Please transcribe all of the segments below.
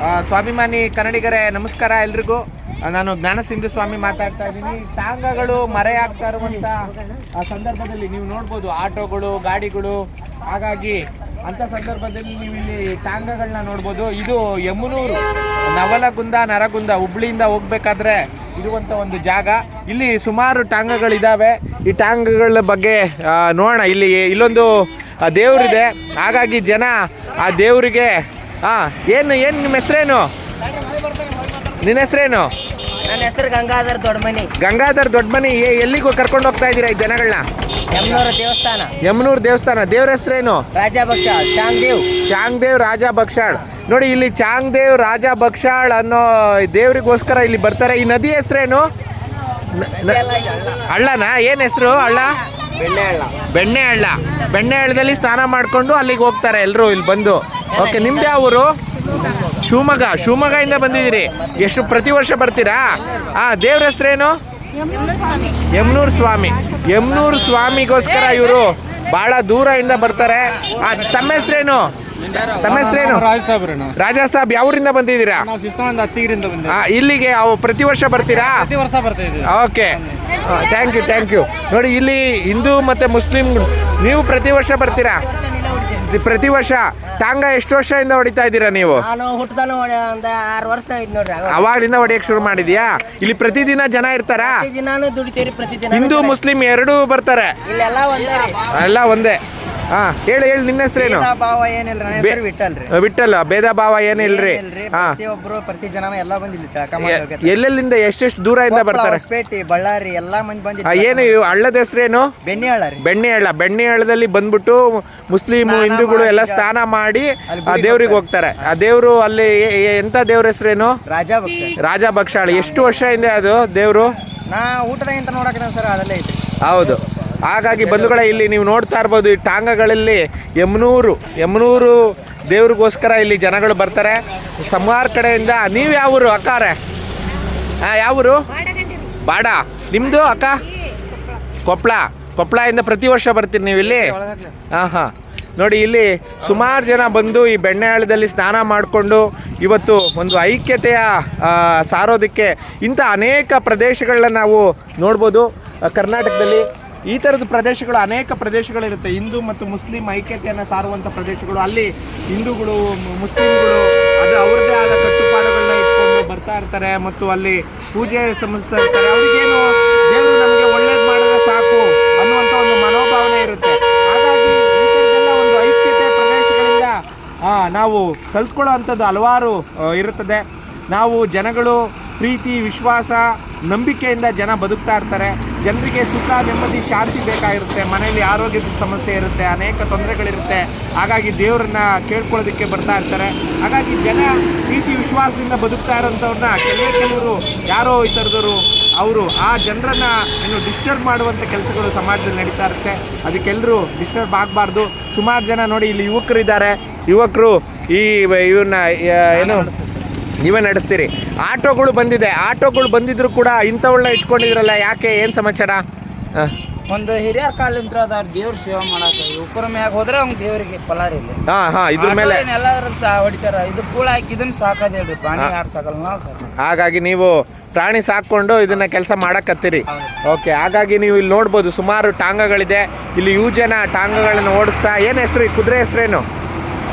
ಸ್ವಾಭಿಮಾನಿ ಕನ್ನಡಿಗರೇ, ನಮಸ್ಕಾರ ಎಲ್ರಿಗೂ. ನಾನು ಜ್ಞಾನ ಸಿಂಧು ಸ್ವಾಮಿ ಮಾತಾಡ್ತಾ ಇದ್ದೀನಿ. ಟಾಂಗಗಳು ಮರೆಯಾಗ್ತಾ ಇರುವಂತ, ಆ, ಸಂದರ್ಭದಲ್ಲಿ ನೀವು ನೋಡ್ಬೋದು, ಆಟೋಗಳು, ಗಾಡಿಗಳು. ಹಾಗಾಗಿ ಅಂತ ಸಂದರ್ಭದಲ್ಲಿ ನೀವು ಇಲ್ಲಿ ಟಾಂಗಗಳನ್ನ ನೋಡ್ಬೋದು. ಇದು ಯಮುನೂರು, ನವಲಗುಂದ, ನರಗುಂದ, ಹುಬ್ಳಿಯಿಂದ ಹೋಗ್ಬೇಕಾದ್ರೆ ಇರುವಂತ ಒಂದು ಜಾಗ. ಇಲ್ಲಿ ಸುಮಾರು ಟಾಂಗಗಳಿದ್ದಾವೆ ಈ ಟಾಂಗಗಳ ಬಗ್ಗೆ ನೋಡೋಣ. ಇಲ್ಲಿ ಇಲ್ಲೊಂದು ದೇವ್ರಿದೆ. ಹಾಗಾಗಿ ಜನ ಆ ದೇವರಿಗೆ ಹಾ ಏನು ಏನು ನಿಮ್ಮ ಹೆಸರೇನು? ನಿನ್ನ ಹೆಸರೇನು? ನನ್ನ ಹೆಸರು ಗಂಗಾಧರ್ ದೊಡ್ಡಮನಿ ಗಂಗಾಧರ್ ದೊಡ್ಡಮನಿ ಎಲ್ಲಿಗೂ ಕರ್ಕೊಂಡು ಹೋಗ್ತಾ ಇದ್ದೀರಾ ಈ ಜನಗಳನ್ನ ಯಮನೂರು ದೇವಸ್ಥಾನ. ಯಮನೂರು ದೇವಸ್ಥಾನ ದೇವ್ರ ಹೆಸರೇನು? ಚಾಂಗ್ ಚಾಂಗ್ದೇವ್. ಚಾಂಗ್ದೇವ್ ರಾಜ ಬಕ್ಷಾಳ್ ನೋಡಿ ಇಲ್ಲಿ ಚಾಂಗ್ದೇವ್ ರಾಜ ಬಕ್ಷಾಳ್ ಅನ್ನೋ ದೇವರಿಗೋಸ್ಕರ ಇಲ್ಲಿ ಬರ್ತಾರೆ. ಈ ನದಿ ಹೆಸರೇನು? ಹಳ್ಳನಾ? ಏನು ಹೆಸರು ಹಳ್ಳ? ಬೆಣ್ಣೆ ಹಳ್ಳ. ಬೆಣ್ಣೆ ಹಳ್ಳ. ಬೆಣ್ಣೆ ಹಳ್ಳದಲ್ಲಿ ಸ್ನಾನ ಮಾಡಿಕೊಂಡು ಅಲ್ಲಿಗೆ ಹೋಗ್ತಾರೆ ಎಲ್ಲರೂ ಇಲ್ಲಿ ಬಂದು. ಓಕೆ, ನಿಮ್ದು ಯಾವ ಊರು? ಶಿವಮೊಗ್ಗ. ಶಿವಮೊಗ್ಗದಿಂದ ಬಂದಿದ್ದೀರಿ. ಎಷ್ಟು ಪ್ರತಿ ವರ್ಷ ಬರ್ತೀರಾ? ಆ, ದೇವ್ರ ಹೆಸರೇನು? ಯಮನೂರ್ ಸ್ವಾಮಿ. ಯಮನೂರ್ ಸ್ವಾಮಿಗೋಸ್ಕರ ಇವರು ಬಹಳ ದೂರದಿಂದ ಬರ್ತಾರೆ. ಆ, ತಮ್ಮ ಹೆಸರೇನು? ತಮ್ಮ ಹೆಸರೇನು? ರಾಜ ಸಾಬ್ ಯಾವೂರಿಂದ ಬಂದಿದ್ದೀರಾ? ಇಲ್ಲಿಗೆ ಪ್ರತಿ ವರ್ಷ ಬರ್ತೀರಾ? Okay. Thank you thank you ನೋಡಿ, ಇಲ್ಲಿ ಹಿಂದೂ ಮತ್ತು ಮುಸ್ಲಿಂ, ನೀವು ಪ್ರತಿ ವರ್ಷ ಬರ್ತೀರಾ? ಇದು ಪ್ರತಿ ವರ್ಷ ಟಾಂಗ ಎಷ್ಟು ವರ್ಷದಿಂದ ಹೊಡಿತಾ ಇದ್ದೀರಾ ನೀವು? ನಾನು ಹೊಡಿಯಕ್ ಒಂದು ಆರು ವರ್ಷ ಆಯ್ತು ನೋಡ್ರಿ ಆಗ. ಅವಾಗಲಿಂದ ಹೊಡಿಯಕ್ಕೆ ಶುರು ಮಾಡಿದ್ಯಾ? ಇಲ್ಲಿ ಪ್ರತಿದಿನ ಜನ ಇರ್ತಾರಾ? ಪ್ರತಿದಿನಾನು ದುಡಿತೀರಿ ಪ್ರತಿದಿನ ಹಿಂದೂ ಮುಸ್ಲಿಂ ಎರಡೂ ಬರ್ತಾರೆ. ಇಲ್ಲೆಲ್ಲ ಒಂದೇ ರೀ. ಎಲ್ಲ ಒಂದೇ. ಹಾ ಹೇಳಿ ಹೇಳಿ ನಿನ್ನ ಹೆಸರೇನು? ಭಾವ ಏನಿಲ್ಲ ನನ್ನ ಹೆಸರು ವಿಠಲ್ರಿ ವಿಠಲ್ ಭೇದ ಭಾವ ಏನಿಲ್ರಿ? ಏನಿಲ್ರಿ, ಹಾ. ಪ್ರತಿಯೊಬ್ರು ಪ್ರತಿ ಜನ ಎಲ್ಲ ಬಂದಿಲ್ಲ ಚಳಕ ಎ- ಎಲ್ಲೆಲ್ಲಿಂದ ಎಷ್ಟೆಷ್ಟು ದೂರದಿಂದ ಬರ್ತಾರೆ? ಹೊಸಪೇಟೆ ಬಳ್ಳಾರಿ ಎಲ್ಲಾ ಮಂದಿ ಆ, ಏನು ಇವು ಹಳ್ಳದ ಹೆಸರೇನು? ಬೆಣ್ಣೆ ಹಳ್ಳ ರೀ. ಬೆಣ್ಣೆ ಹಳ್ಳ ಹಳ್ಳದಲ್ಲಿ ಬಂದ್ಬಿಟ್ಟು ಮುಸ್ಲಿಂ ಸ್ನಾನ ಹಿಂದೂಗಳು ಎಲ್ಲ ಸ್ನಾನ ಮಾಡಿ ಆ ದೇವ್ರಿಗೆ ಹೋಗ್ತಾರೆ. ಆ ದೇವರು ಅಲ್ಲಿ ಎ- ಎ- ಎಂತ ದೇವ್ರ ಹೆಸರೇನು? ರಾಜಾಭಕ್ಷ ರಾಜ ಭಕ್ಷಾಳ. ಎಷ್ಟು ವರ್ಷ ಹಿಂದೆ ಅದು ದೇವರು? ನಾ ಊಟದಾಗಿಂತ ನೋಡಕ್ಕೆ ಸರ್ ಅದೆಲ್ಲ ಐತ್ರಿ. ಹೌದು. ಹಾಗಾಗಿ ಬಂಧುಗಳ, ಇಲ್ಲಿ ನೀವು ನೋಡ್ತಾ ಇರ್ಬೋದು ಈ ಟಾಂಗಗಳಲ್ಲಿ ಯಮನೂರು ಯಮನೂರು ದೇವ್ರಿಗೋಸ್ಕರ ಇಲ್ಲಿ ಜನಗಳು ಬರ್ತಾರೆ. ಸುಮಾರು ಕಡೆಯಿಂದ, ನೀವು ಯಾವೂರು ಅಕ್ಕಾರೆ ಹಾಂ, ಯಾವ ಊರು? ಬಾಡ. ನಿಮ್ಮದು ಅಕ್ಕ? ಕೊಪ್ಪಳ ಕೊಪ್ಪಳದಿಂದ ಪ್ರತಿ ವರ್ಷ ಬರ್ತೀರಿ ನೀವು ಇಲ್ಲಿ? ಹಾಂ ಹಾಂ. ನೋಡಿ, ಇಲ್ಲಿ ಸುಮಾರು ಜನ ಬಂದು ಈ ಬೆಣ್ಣೆಹಳ್ಳದಲ್ಲಿ ಸ್ನಾನ ಮಾಡಿಕೊಂಡು ಇವತ್ತು ಒಂದು ಐಕ್ಯತೆಯ ಸಾರೋದಕ್ಕೆ ಇಂಥ ಅನೇಕ ಪ್ರದೇಶಗಳನ್ನ ನಾವು ನೋಡ್ಬೋದು. ಕರ್ನಾಟಕದಲ್ಲಿ ಈ ಥರದ ಪ್ರದೇಶಗಳು ಅನೇಕ ಪ್ರದೇಶಗಳಿರುತ್ತೆ. ಹಿಂದೂ ಮತ್ತು ಮುಸ್ಲಿಂ ಐಕ್ಯತೆಯನ್ನು ಸಾರುವಂಥ ಪ್ರದೇಶಗಳು. ಅಲ್ಲಿ ಹಿಂದೂಗಳು ಮುಸ್ಲಿಮ್ಗಳು ಅದು ಅವ್ರದ್ದೇ ಆದ ಕಟ್ಟುಪಾಡುಗಳನ್ನ ಇಟ್ಕೊಂಡು ಬರ್ತಾ ಇರ್ತಾರೆ ಮತ್ತು ಅಲ್ಲಿ ಪೂಜೆ ಸಮಿಸ್ತಾ ಇರ್ತಾರೆ. ಅವ್ರಿಗೇನು ದೇವರು ನಮಗೆ ಒಳ್ಳೇದು ಮಾಡಿದ್ರೆ ಸಾಕು ಅನ್ನುವಂಥ ಒಂದು ಮನೋಭಾವನೆ ಇರುತ್ತೆ. ಹಾಗಾಗಿ ಒಂದು ಐಕ್ಯತೆ ಪ್ರದೇಶಗಳಿಂದ ನಾವು ಕಲ್ತ್ಕೊಳ್ಳೋ ಅಂಥದ್ದು ಹಲವಾರು ಇರುತ್ತದೆ. ನಾವು ಜನಗಳು, ಪ್ರೀತಿ, ವಿಶ್ವಾಸ, ನಂಬಿಕೆಯಿಂದ ಜನ ಬದುಕ್ತಾ ಇರ್ತಾರೆ. ಜನರಿಗೆ ಸುಖ, ನೆಮ್ಮದಿ, ಶಾಂತಿ ಬೇಕಾಗಿರುತ್ತೆ. ಮನೆಯಲ್ಲಿ ಆರೋಗ್ಯದ ಸಮಸ್ಯೆ ಇರುತ್ತೆ, ಅನೇಕ ತೊಂದರೆಗಳಿರುತ್ತೆ. ಹಾಗಾಗಿ ದೇವರನ್ನ ಕೇಳ್ಕೊಳ್ಳೋದಕ್ಕೆ ಬರ್ತಾ ಇರ್ತಾರೆ. ಹಾಗಾಗಿ ಜನ ಪ್ರೀತಿ, ವಿಶ್ವಾಸದಿಂದ ಬದುಕ್ತಾ ಇರೋಂಥವ್ರನ್ನ ಕೆಲವೇ ಕೆಲವರು ಯಾರೋ ಈ ಥರದವರು, ಅವರು ಆ ಜನರನ್ನ ಏನು ಡಿಸ್ಟರ್ಬ್ ಮಾಡುವಂಥ ಕೆಲಸಗಳು ಸಮಾಜದಲ್ಲಿ ನಡೀತಾ ಇರುತ್ತೆ. ಅದಕ್ಕೆಲ್ಲರೂ ಡಿಸ್ಟರ್ಬ್ ಆಗಬಾರ್ದು. ಸುಮಾರು ಜನ ನೋಡಿ ಇಲ್ಲಿ ಯುವಕರಿದ್ದಾರೆ. ಯುವಕರು ಈ ಇವನ್ನ ಏನು ನೀವೇ ನಡೆಸ್ತೀರಿ. ಆಟೋಗಳು ಬಂದಿದೆ. ಆಟೋಗಳು ಬಂದಿದ್ರು ಕೂಡ ಇಂಥವಳನ್ನ ಇಟ್ಕೊಂಡಿದ್ರಲ್ಲ ಯಾಕೆ? ಏನು ಸಮಾಚಾರ? ಒಂದು ಹಿರಿಯ ಕಾಲಿಂತ್ರ ಅದಾರ ದೇವ್ರ ಸೇವೆ ಮಾಡಕ್ಕೆ ಉಪ್ಪರ ಮ್ಯಾಗ ಹೋದ್ರೆ ಅವ್ನ ದೇವ್ರಿಗೆ ಫಲಾರ ಇಲ್ಲ. ಹಾ ಹಾ ಇದ್ರ ಮೇಲೆ ಎಲ್ಲರೂ ಸಹ ಹೊಡಿತಾರ. ಇದು ಕೂಳ ಹಾಕಿ ಇದನ್ನ ಸಾಕೋದೇಳ್ರಿ ಪ್ರಾಣಿ ಯಾರು ಸಾಕಲ್ಲ ನಾವು ಸಾಕ ಹಾಗಾಗಿ ನೀವು ಪ್ರಾಣಿ ಸಾಕೊಂಡು ಇದನ್ನ ಕೆಲಸ ಮಾಡಕತ್ತೀರಿ. ಓಕೆ ಹಾಗಾಗಿ ನೀವು ಇಲ್ಲಿ ನೋಡ್ಬೋದು ಸುಮಾರು ಟಾಂಗಗಳಿದೆ. ಇಲ್ಲಿ ಯೂ ಜನ ಟಾಂಗಗಳನ್ನು ಓಡಿಸ್ತಾ ಏನು ಹೆಸರು ಈ ಕುದುರೆ ಹೆಸರೇನು?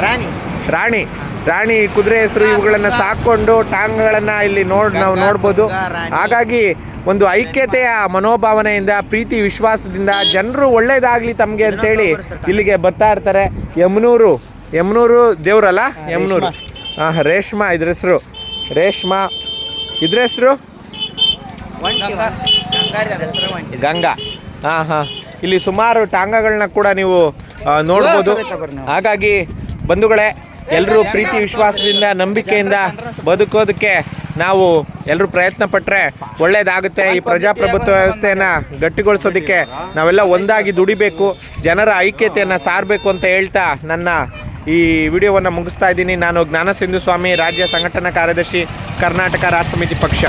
ರಾಣಿ. ರಾಣಿ ರಾಣಿ ಕುದುರೆ ಹೆಸರು ಇವುಗಳನ್ನು ಸಾಕೊಂಡು ಟಾಂಗ್ಗಳನ್ನು ಇಲ್ಲಿ ನೋಡ್ ನಾವು ನೋಡ್ಬೋದು. ಹಾಗಾಗಿ ಒಂದು ಐಕ್ಯತೆಯ ಮನೋಭಾವನೆಯಿಂದ ಪ್ರೀತಿ ವಿಶ್ವಾಸದಿಂದ ಜನರು ಒಳ್ಳೇದಾಗಲಿ ತಮಗೆ ಅಂತೇಳಿ ಇಲ್ಲಿಗೆ ಬರ್ತಾ ಇರ್ತಾರೆ. ಯಮನೂರು ಯಮನೂರು ದೇವ್ರಲ್ಲ? ಯಮನೂರು. ಹಾಂ ರೇಷ್ಮಾ ಇದ್ರ ಹೆಸರು. ರೇಷ್ಮಾ. ಇದ್ರ ಹೆಸರು? ಗಂಗಾ. ಹಾಂ ಹಾಂ. ಇಲ್ಲಿ ಸುಮಾರು ಟಾಂಗಗಳನ್ನ ಕೂಡ ನೀವು ನೋಡ್ಬೋದು. ಹಾಗಾಗಿ ಬಂಧುಗಳೇ ಎಲ್ಲರೂ ಪ್ರೀತಿ ವಿಶ್ವಾಸದಿಂದ, ನಂಬಿಕೆಯಿಂದ ಬದುಕೋದಕ್ಕೆ ನಾವು ಎಲ್ಲರೂ ಪ್ರಯತ್ನ ಪಟ್ಟರೆ ಒಳ್ಳೇದಾಗುತ್ತೆ. ಈ ಪ್ರಜಾಪ್ರಭುತ್ವ ವ್ಯವಸ್ಥೆಯನ್ನು ಗಟ್ಟಿಗೊಳಿಸೋದಕ್ಕೆ ನಾವೆಲ್ಲ ಒಂದಾಗಿ ದುಡಿಬೇಕು, ಜನರ ಐಕ್ಯತೆಯನ್ನು ಸಾರಬೇಕು ಅಂತ ಹೇಳ್ತಾ ನನ್ನ ಈ ವಿಡಿಯೋವನ್ನು ಮುಗಿಸ್ತಾ ಇದ್ದೀನಿ. ನಾನು ಜ್ಞಾನ ಸಿಂಧು ಸ್ವಾಮಿ ರಾಜ್ಯ ಸಂಘಟನಾ ಕಾರ್ಯದರ್ಶಿ, ಕರ್ನಾಟಕ ರಾಜ್ಯ ಸಮಿತಿ ಪಕ್ಷ.